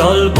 চল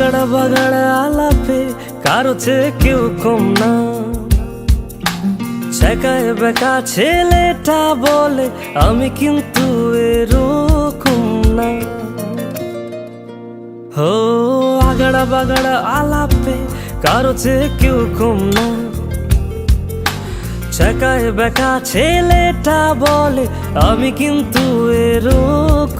আগাড়া বাগাড়া আলাপে কারও কেউ কম না। ছেকায় বেকা ছেলেটা বলে, আমি কিন্তু এরকম না। হো, আগাড়া, বাগাড়া আলাপে কারও চেয়ে কেউ কম না। ছেকায় বেকা ছেলেটা বলে, আমি কিন্তু এরকম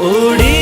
উড়ি